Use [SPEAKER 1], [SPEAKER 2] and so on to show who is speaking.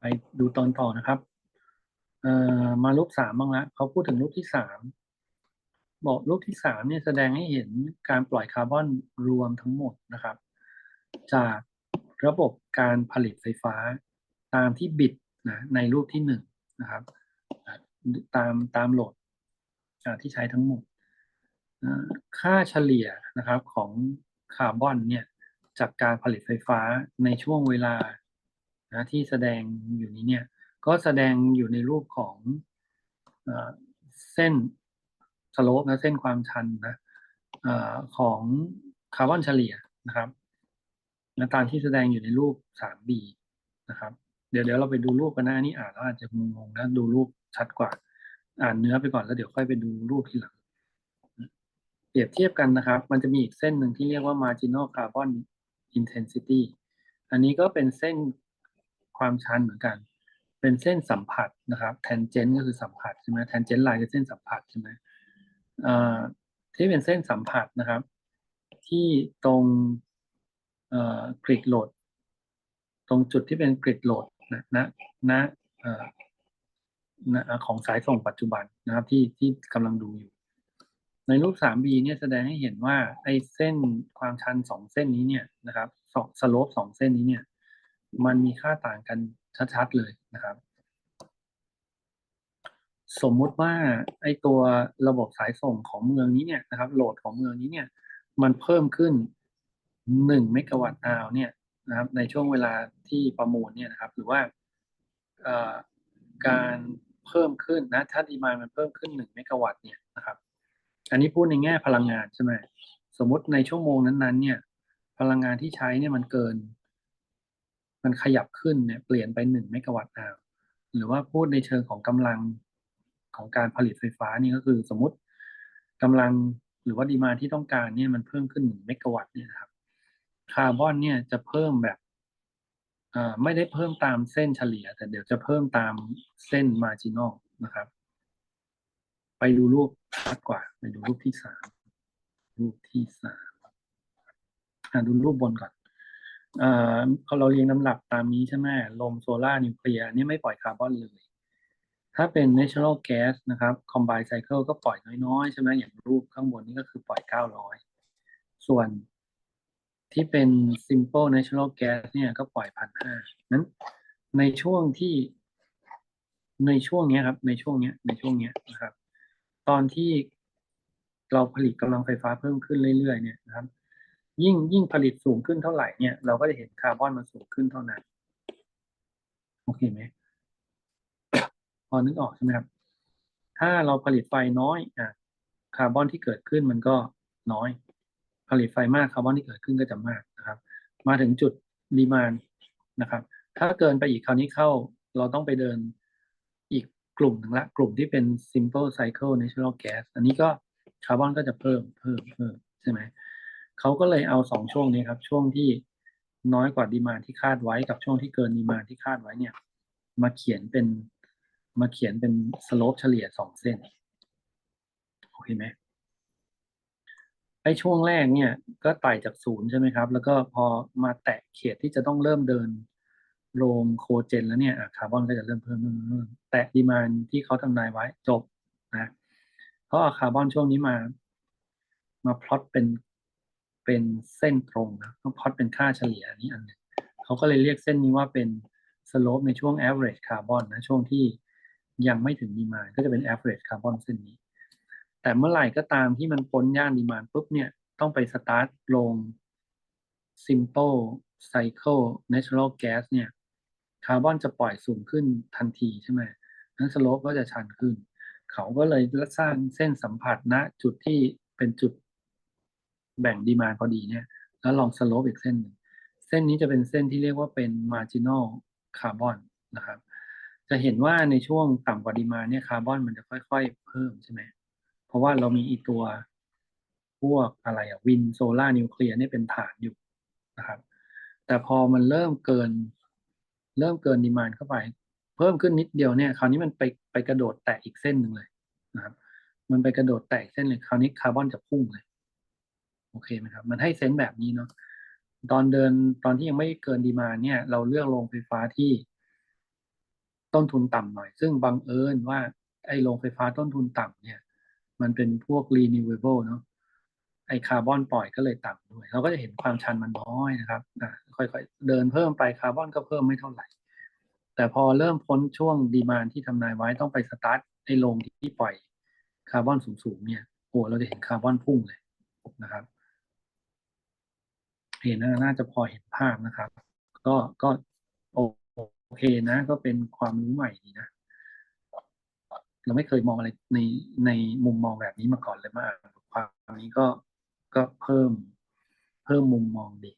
[SPEAKER 1] ไปดูตอนต่อนะครับ เอ่อมารูปสามบ้างละเขาพูดถึงรูปที่สามบอกรูปที่สามเนี่ยแสดงให้เห็นการปล่อยคาร์บอนรวมทั้งหมดนะครับ จากระบบการผลิตไฟฟ้าตามที่บิดนะในรูปที่หนึ่งนะครับ ตามตามโหลดที่ใช้ทั้งหมด ค่าเฉลี่ยนะครับของคาร์บอนเนี่ยจากการผลิตไฟฟ้าในช่วงเวลา นะที่แสดงอยู่นี้เนี่ย ก็แสดงอยู่ในรูปของเส้นสโลปนะเส้นความชันนะออของคาร์บอนเฉลี่ยนะครับนะตามที่แสดงอยู่ในรูป 3B นะครับ เดี๋ยวเดี๋ยวเราไปดูรูปกันนะอันนี้อ่านแล้วอาจจะงงๆนะดูรูปชัดกว่า อ่านเนื้อไปก่อนแล้วเดี๋ยวค่อยไปดูรูปทีหลัง เปรียบเทียบกันนะครับ มันจะมีอีกเส้นหนึ่งที่เรียกว่า marginal carbon intensity อันนี้ก็เป็นเส้น ความชันเหมือนกัน เป็นเส้นสัมผัสนะครับ tangent ก็คือสัมผัสใช่ไหม tangent line คือเส้นสัมผัสใช่ไหมที่เป็นเส้นสัมผัสนะครับ ที่ตรงกริดโหลด ตรงจุดที่เป็นกริดโหลดนะนะนะนะของสายส่งปัจจุบันนะครับที่ที่กำลังดูอยู่ ในรูป 3B เนี่ยแสดงให้เห็นว่าไอ้เส้นความชันสองเส้นนี้เนี่ยนะครับสองสโลปสองเส้นนี้เนี่ย มันมีค่าต่างกันชัดๆเลยนะครับ สมมุติว่าไอ้ตัวระบบสายส่งของเมืองนี้เนี่ยนะครับ โหลดของเมืองนี้เนี่ย มันเพิ่มขึ้นหนึ่งเมกะวัตต์อาวเนี่ยนะครับ ในช่วงเวลาที่ประมูลเนี่ยนะครับ หรือว่าการเพิ่มขึ้นนะ ถ้าดีมานมันเพิ่มขึ้นหนึ่งเมกะวัตต์เนี่ยนะครับ อันนี้พูดในแง่พลังงานใช่ไหมสมมติในชั่วโมงนั้นๆ เนี่ย พลังงานที่ใช้เนี่ยมันเกิน มันขยับขึ้นเนี่ยเปลี่ยนไปหนึ่งเมกะวัตต์อาวหรือว่าพูดในเชิงของกำลังของการผลิตไฟฟ้านี่ก็คือสมมติกำลังหรือว่าดีมาที่ต้องการเนี่ยมันเพิ่มขึ้นหนึ่งเมกะวัตต์เนี่ยครับคาร์บอนเนี่ยจะเพิ่มแบบไม่ได้เพิ่มตามเส้นเฉลี่ย แต่เดี๋ยวจะเพิ่มตามเส้นมาจินอลนะครับ ไปดูรูปชัดกว่า ไปดูรูปที่สามรูปที่สามอ่าดูรูปบนก่อน เอ่อเราเรียงลำดับตามนี้ใช่ไหมลมโซลาร์นิวเคลียร์นี่ไม่ปล่อยคาร์บอนเลย ถ้าเป็น natural gas นะครับ combined cycle ก็ปล่อยน้อยๆ ใช่ไหมอย่างรูปข้างบนนี่ก็คือปล่อย 900 ส่วนที่เป็น simple natural gas เนี่ยก็ปล่อยพันห้านั้นในช่วงที่ในช่วงนี้ครับ ในช่วงนี้ในช่วงนี้นะครับ ตอนที่เราผลิตกำลังไฟฟ้าเพิ่มขึ้นเรื่อยๆเนี่ยนะครับ ยิ่งยิ่งผลิตสูงขึ้นเท่าไหร่เนี่ย เราก็จะเห็นคาร์บอนมันสูงขึ้นเท่านั้น โอเคไหมพอนึกออกใช่ไหมครับ ถ้าเราผลิตไฟน้อยอะคาร์บอนที่เกิดขึ้นมันก็น้อย ผลิตไฟมากคาร์บอนที่เกิดขึ้นก็จะมากนะครับ มาถึงจุดดีมานนะครับ ถ้าเกินไปอีกคราวนี้เข้า เราต้องไปเดินอีกกลุ่มหนึ่งละ กลุ่มที่เป็น simple cycle natural gas อันนี้ก็คาร์บอนก็จะเพิ่มเพิ่มเพิ่มใช่ไหม เขาก็เลยเอาสองช่วงนี้ครับ ช่วงที่น้อยกว่าดีมาที่คาดไว้กับช่วงที่เกินดีมาที่คาดไว้เนี่ย มาเขียนเป็นมาเขียนเป็นสโลปเฉลี่ยสองเส้นโอเคไหมไอ้ช่วงแรกเนี่ยก็ไต่จากศูนย์ใช่ไหมครับ แล้วก็พอมาแตะเขตที่จะต้องเริ่มเดินโรงโคเจนแล้วเนี่ยอะคาร์บอนก็จะเริ่มเพิ่มเพิ่มเพิ่มแตะดีมานที่เขาทำนายไว้จบนะเขาเอาคาร์บอนช่วงนี้มา มาพลอตเป็น เป็นเส้นตรงนะต้องพอตเป็นค่าเฉลี่ยอันนี้อันหนึ่งเขาก็เลยเรียกเส้นนี้ว่าเป็นสโลปในช่วง average carbon นะช่วงที่ยังไม่ถึงดีมานก็จะเป็น average carbon เส้นนี้ แต่เมื่อไหร่ก็ตามที่มันพ้นย่านดีมานปุ๊บเนี่ยต้องไปสตาร์ทลง simple cycle natural gas เนี่ยคาร์บอนจะปล่อยสูงขึ้นทันทีใช่ไหมนั้นสโลปก็จะชันขึ้น เขาก็เลยสร้างเส้นสัมผัสณจุดที่เป็นจุด แบ่งดีมาพอดีเนี่ย แล้วลองสโลปอีกเส้นหนึ่งเส้นนี้จะเป็นเส้นที่เรียกว่าเป็น marginal carbon นะครับ จะเห็นว่าในช่วงต่ำกว่าดีมาเนี่ยคาร์บอนมันจะค่อย ๆ เพิ่มใช่ไหมเพราะว่าเรามีอีตัวพวกอะไรอะวินโซล่านิวเคลียร์เนี่ยเป็นฐานอยู่นะครับ แต่พอมันเริ่มเกิน เริ่มเกินดีมานเข้าไป เพิ่มขึ้นนิดเดียวเนี่ยคราวนี้มันไปไปกระโดดแตะอีกเส้นหนึ่งเลยนะครับ มันไปกระโดดแตะเส้นเลยคราวนี้คาร์บอนจะพุ่งเลย อเคไหมครับ มันให้เซนส์แบบนี้เนาะตอนเดินตอนที่ยังไม่เกินดีมาเนี่ย เราเลือกโรงไฟฟ้าที่ ต้นทุนต่ำหน่อย ซึ่งบังเอิญว่า ไอ้โรงไฟฟ้าต้นทุนต่ำเนี่ย มันเป็นพวก renewable เนาะไอคาร์บอนปล่อยก็เลยต่ำด้วย เราก็จะเห็นความชันมันน้อยนะครับอะค่อยๆ เดินเพิ่มไปคาร์บอนก็เพิ่มไม่เท่าไหร่ แต่พอเริ่มพ้นช่วงดีมานที่ทำนายไว้ต้องไปสตาร์ทไอโรงที่ปล่อยคาร์บอนสูงๆเนี่ยโอ้เราจะเห็นคาร์บอนพุ่งเลยนะครับ เห็นนะน่าจะพอเห็นภาพนะครับ ก็ก็โอเคนะ ก็เป็นความรู้ใหม่ดีนะ เราไม่เคยมองอะไรในในมุมมองแบบนี้มาก่อนเลยมาอ่านบทความนี้ก็ก็เพิ่มเพิ่มมุมมองดี